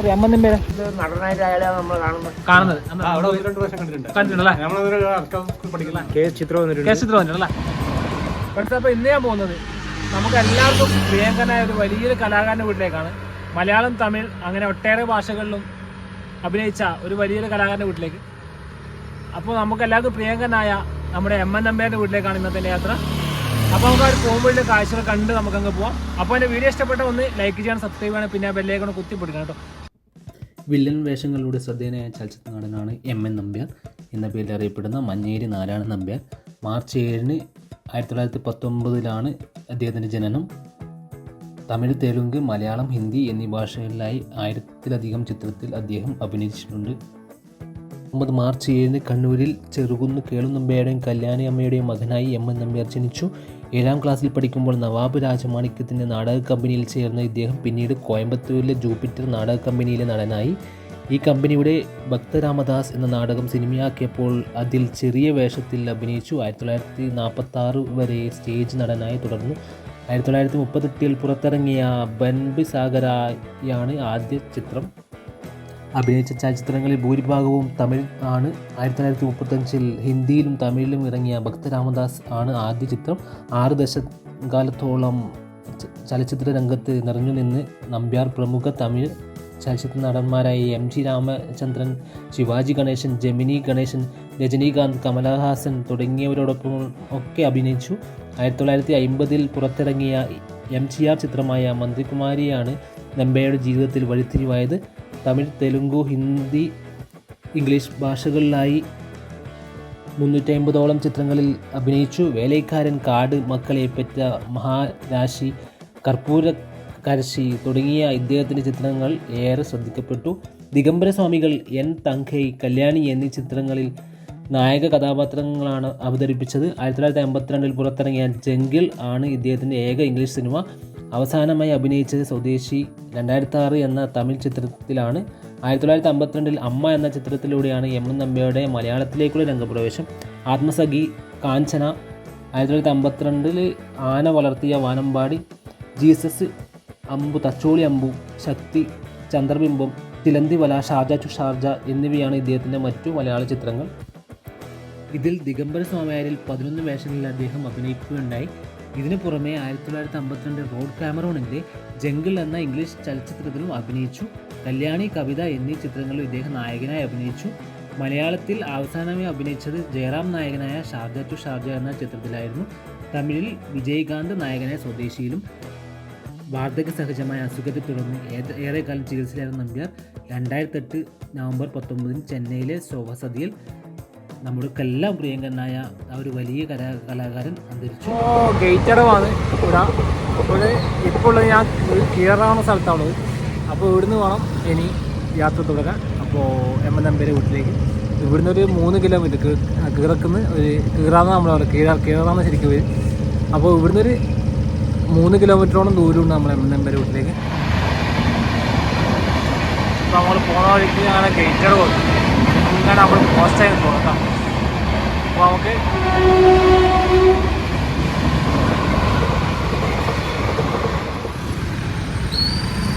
അറിയാം അമ്മ ഇത് നടനായിട്ട് നമ്മൾ കാണുന്നത്. കാണുന്നത് അവിടെ ഒരു രണ്ട് പ്രാവശ്യം കണ്ടിട്ടുണ്ട്. കണ്ടിട്ടുണ്ടല്ലേ? ചിത്രം വന്നിട്ടുണ്ട്. കേസ് ചിത്രം കണ്ടിട്ടല്ലേ പക്ഷേ അപ്പോൾ ഇന്ന് ഞാൻ പോകുന്നത് നമുക്ക് എല്ലാവർക്കും പ്രിയങ്കനായ ഒരു വലിയൊരു കലാകാരന്റെ വീട്ടിലേക്കാണ്. മലയാളം തമിഴ് അങ്ങനെ ഒട്ടേറെ ഭാഷകളിലും അഭിനയിച്ച ഒരു വലിയൊരു കലാകാരന്റെ വീട്ടിലേക്ക്. അപ്പോൾ നമുക്ക് എല്ലാവർക്കും പ്രിയങ്കനായ നമ്മുടെ എം എൻ നമ്പേരുടെ വീട്ടിലേക്കാണ് ഇന്നത്തെ യാത്ര. അപ്പോൾ നമുക്ക് ആ പോകുമ്പോഴും പോകുമ്പോഴുള്ള കാഴ്ചകൾ കണ്ട് നമുക്കങ്ങ് പോവാം. അപ്പോൾ എന്റെ വീഡിയോ ഇഷ്ടപ്പെട്ട ഒന്ന് ലൈക്ക് ചെയ്യണം സബ്സ്ക്രൈബ് ചെയ്യണം പിന്നെ ബെല്ലേക്കൊണ്ട് കുത്തി പിടിക്കണം കേട്ടോ. വില്ലൻ വേഷങ്ങളിലൂടെ ശ്രദ്ധേയനായ ചലച്ചിത്ര നടനാണ് എം എൻ നമ്പ്യാർ എന്ന പേരിൽ അറിയപ്പെടുന്ന മഞ്ഞേരി നാരായണൻ നമ്പ്യാർ. മാർച്ച് ഏഴിന് ആയിരത്തി തൊള്ളായിരത്തി പത്തൊമ്പതിലാണ് അദ്ദേഹത്തിന്റെ ജനനം. തമിഴ് തെലുങ്ക് മലയാളം ഹിന്ദി എന്നീ ഭാഷകളിലായി ആയിരത്തിലധികം ചിത്രത്തിൽ അദ്ദേഹം അഭിനയിച്ചിട്ടുണ്ട്. ഒമ്പത് മാർച്ച് ഏഴിന് കണ്ണൂരിൽ ചെറുകുന്ന് കേളുനമ്പയുടെയും കല്യാണി അമ്മയുടെയും മകനായി എം എൻ നമ്പ്യാർ ജനിച്ചു. ഏഴാം ക്ലാസ്സിൽ പഠിക്കുമ്പോൾ നവാബ് രാജമാണിക്യത്തിന്റെ നാടക കമ്പനിയിൽ ചേർന്ന ഇദ്ദേഹം പിന്നീട് കോയമ്പത്തൂരിലെ ജൂപ്പിറ്റർ നാടക കമ്പനിയിലെ നടനായി. ഈ കമ്പനിയുടെ ഭക്തരാമദാസ് എന്ന നാടകം സിനിമയാക്കിയപ്പോൾ അതിൽ ചെറിയ വേഷത്തിൽ അഭിനയിച്ചു. ആയിരത്തി തൊള്ളായിരത്തി നാൽപ്പത്തി ആറ് വരെ സ്റ്റേജ് നടനായി തുടർന്നു. ആയിരത്തി തൊള്ളായിരത്തി മുപ്പത്തെട്ടിൽ പുറത്തിറങ്ങിയ ബൻബി സാഗരയാണ് ആദ്യ ചിത്രം. അഭിനയിച്ച ചലച്ചിത്രങ്ങളിൽ ഭൂരിഭാഗവും തമിഴ് ആണ്. ആയിരത്തി തൊള്ളായിരത്തി മുപ്പത്തഞ്ചിൽ ഹിന്ദിയിലും തമിഴിലും ഇറങ്ങിയ ഭക്തരാമദാസ് ആണ് ആദ്യ ചിത്രം. ആറ് ദശകാലത്തോളം ചലച്ചിത്ര രംഗത്ത് നിറഞ്ഞു നിന്ന് നമ്പ്യാർ പ്രമുഖ തമിഴ് ചലച്ചിത്ര നടന്മാരായ എം ജി രാമചന്ദ്രൻ ശിവാജി ഗണേശൻ ജമിനി ഗണേശൻ രജനീകാന്ത് കമലഹാസൻ തുടങ്ങിയവരോടൊപ്പം ഒക്കെ അഭിനയിച്ചു. ആയിരത്തി തൊള്ളായിരത്തി അമ്പതിൽ പുറത്തിറങ്ങിയ എം ജി ആർ ചിത്രമായ മന്ത്രികുമാരിയാണ് നമ്പയുടെ ജീവിതത്തിൽ വഴിത്തിരിവായത്. തമിഴ് തെലുങ്കു ഹിന്ദി ഇംഗ്ലീഷ് ഭാഷകളിലായി മുന്നൂറ്റി അമ്പതോളം ചിത്രങ്ങളിൽ അഭിനയിച്ചു. വേലൈക്കാരൻ കാട് മക്കളെ പെറ്റ മഹാരാശി കർപ്പൂര കരശി തുടങ്ങിയ ഇദ്ദേഹത്തിന്റെ ചിത്രങ്ങൾ ഏറെ ശ്രദ്ധിക്കപ്പെട്ടു. ദിഗംബര സ്വാമികൾ എൻ. തങ്കൈ കല്യാണി എന്നീ ചിത്രങ്ങളിൽ നായക കഥാപാത്രങ്ങളാണ് അവതരിപ്പിച്ചത്. ആയിരത്തി തൊള്ളായിരത്തി അമ്പത്തിരണ്ടിൽ പുറത്തിറങ്ങിയ ജംഗിൾ ആണ് ഇദ്ദേഹത്തിന്റെ ഏക ഇംഗ്ലീഷ് സിനിമ. അവസാനമായി അഭിനയിച്ചത് സ്വദേശി രണ്ടായിരത്തി ആറ് എന്ന തമിഴ് ചിത്രത്തിലാണ്. ആയിരത്തി തൊള്ളായിരത്തി അമ്പത്തിരണ്ടിൽ അമ്മ എന്ന ചിത്രത്തിലൂടെയാണ് എൻ നമ്പ്യയുടെ മലയാളത്തിലേക്കുള്ള രംഗപ്രവേശം. ആത്മസഖി കാഞ്ചന ആയിരത്തി തൊള്ളായിരത്തി അമ്പത്തിരണ്ടിൽ Aana Valarthiya Vanampadi Jesus Ambu Thacholi Ambu Shakthi Chandrabimbam Chilanthivala Sharjah to Sharjah എന്നിവയാണ് ഇദ്ദേഹത്തിന്റെ മറ്റു മലയാള ചിത്രങ്ങൾ. ഇതിൽ ദിഗംബര സ്വാമിയാരിൽ പതിനൊന്ന് വേഷങ്ങളിൽ അദ്ദേഹം അഭിനയിക്കുകയുണ്ടായി. ഇതിനു പുറമെ ആയിരത്തി തൊള്ളായിരത്തി അമ്പത്തിരണ്ട് റോഡ് കാമറോണിന്റെ ജംഗിൾ എന്ന ഇംഗ്ലീഷ് ചലച്ചിത്രത്തിലും അഭിനയിച്ചു. കല്യാണി കവിത എന്നീ ചിത്രങ്ങളിൽ ഇദ്ദേഹം നായകനായി അഭിനയിച്ചു. മലയാളത്തിൽ അവസാനമായി അഭിനയിച്ചത് ജയറാം നായകനായ ഷാർജ ടു ഷാർജ എന്ന ചിത്രത്തിലായിരുന്നു. തമിഴിൽ വിജയകാന്ത് നായകനായ സ്വദേശിയിലും വാർദ്ധക്യ സഹജമായ അസുഖത്തെ തുടർന്ന് ഏറെക്കാലം ചികിത്സയിലായിരുന്ന നമ്പ്യാർ രണ്ടായിരത്തെട്ട് നവംബർ പത്തൊമ്പതിന് ചെന്നൈയിലെ ശോഭസതിയിൽ നമ്മുടെക്കെല്ലാം പ്രിയങ്കരനായ ആ ഒരു വലിയ കലാ കലാകാരൻ അന്തരിച്ചു. ഗേറ്റടവാണ്. ഇവിടെ. അപ്പോൾ ഇപ്പോൾ ഉള്ളത് ഞാൻ കീറാവുന്ന സ്ഥലത്താണ് അപ്പോൾ ഇവിടുന്ന് വേണം ഇനി യാത്ര തുടരാൻ. അപ്പോൾ എം എൻ നമ്പേരെ വീട്ടിലേക്ക്. ഇവിടുന്ന് ഒരു മൂന്ന് കിലോമീറ്റർ കീറക്കുന്ന ഒരു കീറാന്ന് നമ്മൾ അവിടെ കീഴ കീറാന്ന് ശരിക്കും വരും അപ്പോൾ ഇവിടുന്ന് ഒരു മൂന്ന് കിലോമീറ്ററോളം ദൂരമുണ്ട് നമ്മൾ എം എൻ നമ്പേരെ വീട്ടിലേക്ക്. അപ്പോൾ നമ്മൾ പോണ വഴിക്ക് അങ്ങനെ ഗേറ്റഡ് പോകും ഇങ്ങനെ നമ്മൾ പോസ്റ്റായി പോകാം അപ്പോൾ നമുക്ക്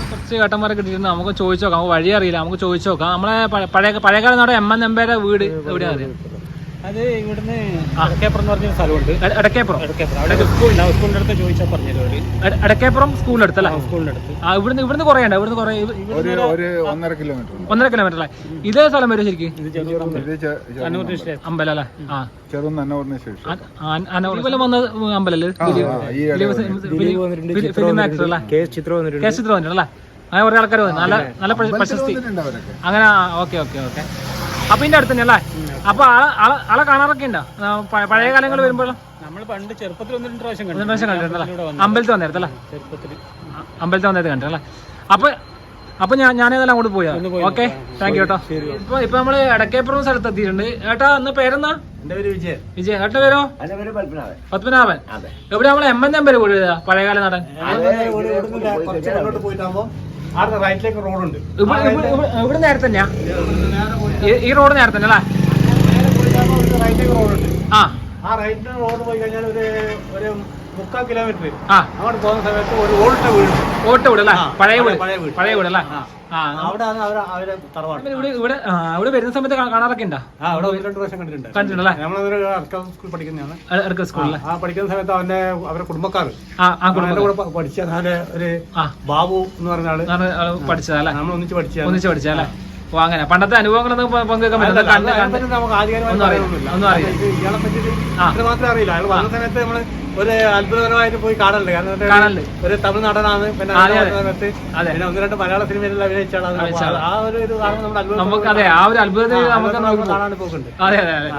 കുറച്ച് ഏട്ടന്മാരെ കിട്ടിയിരുന്നു നമുക്ക് ചോദിച്ചു നോക്കാം. നമുക്ക് വഴി അറിയില്ല നമുക്ക് ചോദിച്ചു നോക്കാം. നമ്മളെ പഴ- പഴയ പഴയകാലം നമ്മുടെ എം എൻ എമ്പേരെ വീട് എവിടെയാണ് അറിയാം? അത് ഇവിടുന്ന് അടക്കേപ്പുറം പറഞ്ഞ സ്ഥലമുണ്ട്. അടക്കേപ്പുറം അടക്കേപ്പുറം അവിടെ ഒരു സ്കൂൾ ഉണ്ടാവും സ്കൂളിന്റെ അടുത്ത് ചോദിച്ചാൽ പറഞ്ഞത് അവർ എട- സ്കൂളിന്റെ അടുത്തല്ലേ സ്കൂളിന്റെ അടുത്ത് ആ ഇവിടുന്ന് ഇവിടുന്ന് കുറേ ഉണ്ട് ഇവിടുന്ന് കുറേ ഒന്നര കിലോമീറ്റർ ഒന്നര കിലോമീറ്റർ അല്ലേ? ഇതേ സ്ഥലം വരും ശരിക്കും? അമ്പലം അല്ലേ? ആ. ചെറുന്ന് അന്നൂറിന് ശേഷം അനവലം വന്ന അമ്പലല്ലേ? ഫിലിം ആക്ടർ അല്ലേ? ചിത്രം വന്നിട്ടുണ്ട്. വന്നിട്ടല്ലേ അങ്ങനെ കുറെ ആൾക്കാർ വന്നു. നല്ല നല്ല പ്ര- പ്രശസ്തി അങ്ങനെ ഓക്കെ ഓക്കെ ഓക്കെ. അപ്പൊ ഇതിന്റെ അടുത്ത് തന്നെ അല്ലേ അപ്പൊ ആളെ ആളെ ആളെ കാണാറൊക്കെ ഉണ്ടോ പഴയ കാലങ്ങൾ വരുമ്പോഴും നമ്മൾ പണ്ട് ചെറുപ്പത്തിൽ ഒന്ന് രണ്ട് പ്രാവശ്യം ഒരു കണ്ടു പ്രാവശ്യം കണ്ടിട്ടുണ്ടല്ലേ. അമ്പലത്തിൽ വന്നേരത്തല്ലേ ചെറുപ്പത്തിൽ അമ്പലത്തിൽ വന്നത് കണ്ടല്ലേ അപ്പൊ അപ്പൊ ഞാൻ ഞാനേതെല്ലാം അങ്ങോട്ട് പോയാ ഓക്കെ താങ്ക് യു കേട്ടോ ഇപ്പൊ ഇപ്പൊ നമ്മൾ എടക്കേപ്പുറം സ്ഥലത്ത് എത്തിയിട്ടുണ്ട് ഏട്ടാ അന്ന് പേരെന്നാ വിജയ ഏട്ടന്റെ പേരോ പത്മനാഭൻ എവിടെ നമ്മളെ എം എൻ എം പേര് ഏതാ? പഴയകാല നടൻ അവിടെ റൈറ്റിലേക്ക് റോഡുണ്ട് ഇവിടെ നേരത്തെ തന്നെയാ. ഈ- റോഡ് നേരത്തെ തന്നെ അല്ലേ? നേരെ റൈറ്റിലേക്ക് റോഡുണ്ട് ആ. ആ റൈറ്റിൽ റോഡ് പോയി കഴിഞ്ഞാൽ ഒരു ഒരു മുക്കാൽ കിലോമീറ്റർ ആ. അങ്ങോട്ട് പോകുന്ന സമയത്ത് ഒരു ഓട്ട വീട്. ഓട്ട വീട് അല്ലേ? പഴയ വീട്. പഴയ വീട്. പഴയ വീട് അല്ലേ? അവിടെയാണ് അവർ അവരെ തറവാട് പിന്നെ ഇവിടെ ഇവിടെ ആ, ഇവിടെ വരുന്ന സമയത്ത് കാ- കാണാറൊക്കെ ഉണ്ടോ ആ അവിടെ ഒന്ന് രണ്ട് പ്രാവശ്യം കണ്ടിട്ടുണ്ട് കണ്ടിട്ടുണ്ടല്ലേ നമ്മളതൊരു അർക്ക സ്കൂൾ പഠിക്കുന്നതാണ് ഇറക്ക സ്കൂളിലെ ആ പഠിക്കുന്ന സമയത്ത് അവന്റെ അവരുടെ കുടുംബക്കാർ ആ കുടുംബം കൂടെ പ- പഠിച്ച അവന്റെ ഒരു ആ ബാബു എന്ന് പറഞ്ഞ ആൾ അതാണ് ആൾ പഠിച്ചതല്ലേ നമ്മൾ ഒന്നിച്ച് പഠിച്ച ഒന്നിച്ച് പഠിച്ചല്ലേ ഓ അങ്ങനെ പണ്ടത്തെ അനുഭവങ്ങളൊന്നും പ- പങ്കുവെക്കാൻ കണ്ട് കണ്ട് നമുക്ക് ആധികാരികമായി ഒന്നും അറിയില്ല. പറയാനൊന്നുമില്ല. ഒന്നും അറിയില്ല. ഇത് ഇയാളെ പറ്റിയിട്ട് ആ. ഇത് മാത്രമേ അറിയില്ല അയാൾ വന്ന സമയത്ത് നമ്മൾ ഒരു അത്ഭുതകരമായിട്ട് പോയി കാണലുണ്ട്. കാരണം ഒരു തമിഴ് നടനാണ് പിന്നെ. പിന്നെ ഒന്ന് രണ്ട് മലയാള സിനിമയിൽ അഭിനയിച്ച ആളാണ് അഭിനയിച്ച അപ്പോൾ ആളാ. ആ ഒരു ഇത് കാണുമ്പോൾ നമുക്ക് അതെ ആ ഒരു അത്ഭുതത്തിൽ നമുക്ക്. കാണാൻ പോക്കുണ്ട്. അതെ അതെ അതെ.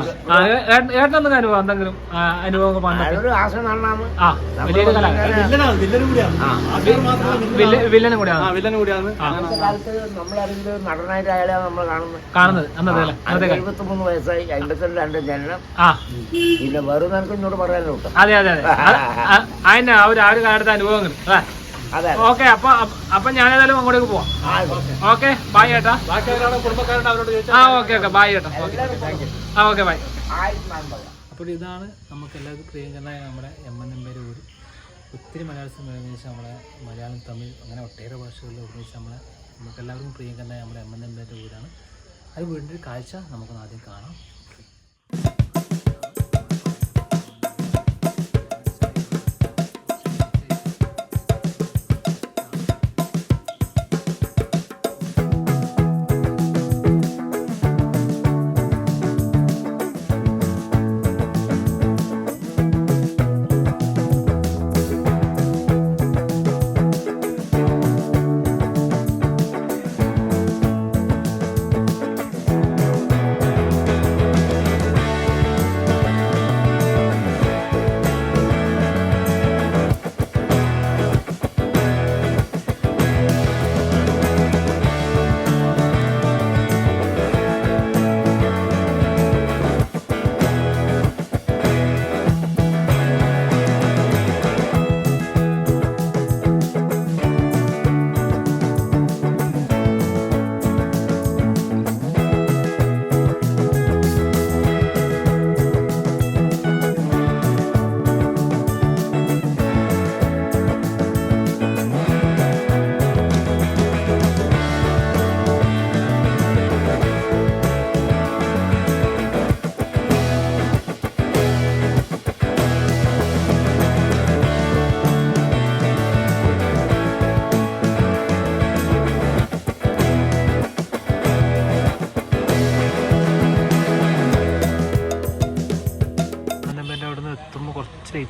ഏട്ടൻ- അനുഭവം എന്തെങ്കിലും അനുഭവം വില്ലനും കൂടിയാണ്. മാത്രമല്ല വില്ലനും കൂടെയാണ്. ആ വില്ലനും കൂടിയാണ്. അന്നത്തെ കാലത്ത് നമ്മളറിയുന്നത് നടനായിട്ട് അയാളെ നമ്മൾ കാണുന്നത്. കാണുന്നത് അന്നത്തെ അല്ലേ അന്നത്തെ വയസ്സായി അമ്പത്തിരണ്ട് രണ്ട് ജനനം ആ. പിന്നെ വെറും നിനക്ക് ഇങ്ങോട്ട് പറയാനോ അതെ അതെ അതെ. അതിന്റെ ആ ഒരു ആ ഒരു കാലത്തെ അനുഭവങ്ങൾ ഓക്കെ അപ്പൊ അപ്പൊ- ഞാനേതായാലും അങ്ങോട്ടേക്ക് പോവാം ഓക്കെ ബായ് അവരുടെ കുടുംബക്കാരുടെ അവരോട് ആ ഓക്കെ ഓക്കെ ബായ് ഓക്കെ ആ ഓക്കെ ബായ് അപ്പോൾ ഇതാണ് നമുക്ക് എല്ലാവർക്കും പ്രിയങ്കരനായ നമ്മുടെ എം എൻ എമ്പേരെ ഊര് ഒത്തിരി മലയാള സിനിമ അഭിനയിച്ച നമ്മളെ മലയാളം തമിഴ് അങ്ങനെ ഒട്ടേറെ ഭാഷകളിൽ അഭിനയിച്ച നമ്മളെ നമുക്ക് എല്ലാവർക്കും പ്രിയങ്കരനായ നമ്മുടെ എം എൻ എമ്പേരുടെ ഊരാണ് അത് വീടിന്റെ കാഴ്ച നമുക്കൊന്ന് ആദ്യം കാണാം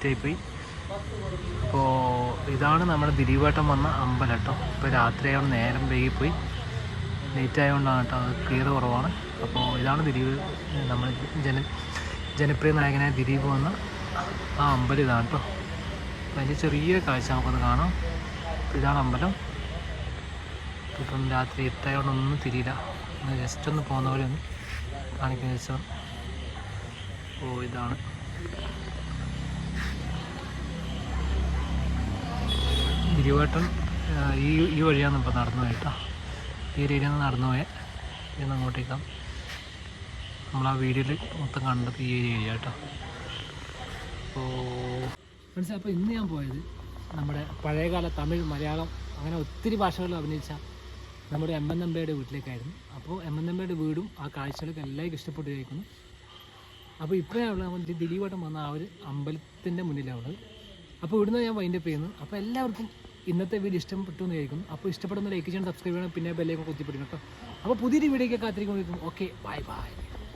ആയിപ്പോയി അപ്പോൾ ഇതാണ് നമ്മുടെ ദിലീപേട്ടൻ വന്ന അമ്പലം കേട്ടോ. ഇപ്പോൾ രാത്രി ആയതുകൊണ്ട് നേരം വൈകിപ്പോയി. ലേറ്റ് ആയതുകൊണ്ടാണ് കേട്ടോ അത് ക്ലിയർ കുറവാണ്. അപ്പോൾ ഇതാണ് ദിലീപ് നമ്മൾ ജന ജനപ്രിയ നായകനായ ദിലീപ് വന്ന ആ അമ്പലം ഇതാണ് കേട്ടോ. അതിന്റെ ചെറിയ കാഴ്ച നമുക്കൊന്ന് കാണാം. ഇതാണ് അമ്പലം. ഇപ്പം രാത്രി എട്ടായതുകൊണ്ട് ഒന്നും തിരിയില്ല. ഒന്ന് ജസ്റ്റ് ഒന്ന് പോകുന്ന പോലെ ഒന്ന് കാണിക്കുന്ന ദിവസം ഓ ഇതാണ്. ഗിരിവേട്ടൻ ഈ ഈ വഴിയാണ് ഇപ്പോൾ നടന്നു പോയിട്ടോ ഈ ഏരിയയിൽ നിന്ന് നടന്നു പോയേ. ഇന്ന് അങ്ങോട്ടേക്കാം നമ്മൾ ആ വീഡിയോയിൽ മൊത്തം കണ്ടത് ഈ ഏരിയ കേട്ടോ. അപ്പോൾ മനസ്സിലായി അപ്പോൾ ഇന്ന് ഞാൻ പോയത് നമ്മുടെ പഴയകാല തമിഴ് മലയാളം അങ്ങനെ ഒത്തിരി ഭാഷകളിൽ അഭിനയിച്ച നമ്മുടെ എം എൻ എംബയുടെ വീട്ടിലേക്കായിരുന്നു. അപ്പോൾ എം എൻ എംബയുടെ വീടും ആ കാഴ്ചകളൊക്കെ എല്ലാവർക്കും ഇഷ്ടപ്പെട്ടു കഴിക്കുന്നു അപ്പോൾ ഇപ്പോഴാണ് നമ്മൾ ദിലീപേട്ടൻ വന്ന ആ ഒരു അമ്പലത്തിന്റെ മുന്നിലാണ് അപ്പോൾ ഇവിടുന്ന് ഞാൻ വൈൻഡപ്പ് ചെയ്യുന്നു. അപ്പോൾ എല്ലാവർക്കും ഇന്നത്തെ വീഡിയോ ഇഷ്ടപ്പെട്ടു എന്ന് കഴിക്കും അപ്പോൾ ഇഷ്ടപ്പെടുന്ന ലൈക്ക് ചെയ്യണം സബ്സ്ക്രൈബ് ചെയ്യണം പിന്നെ ബെല്ലേക്ക് കുത്തിപ്പിടിക്കണം കേട്ടോ. അപ്പോൾ പുതിയൊരു വീഡിയോയ്ക്ക് കാത്തിരിക്കും ഓക്കെ ബൈ ബൈ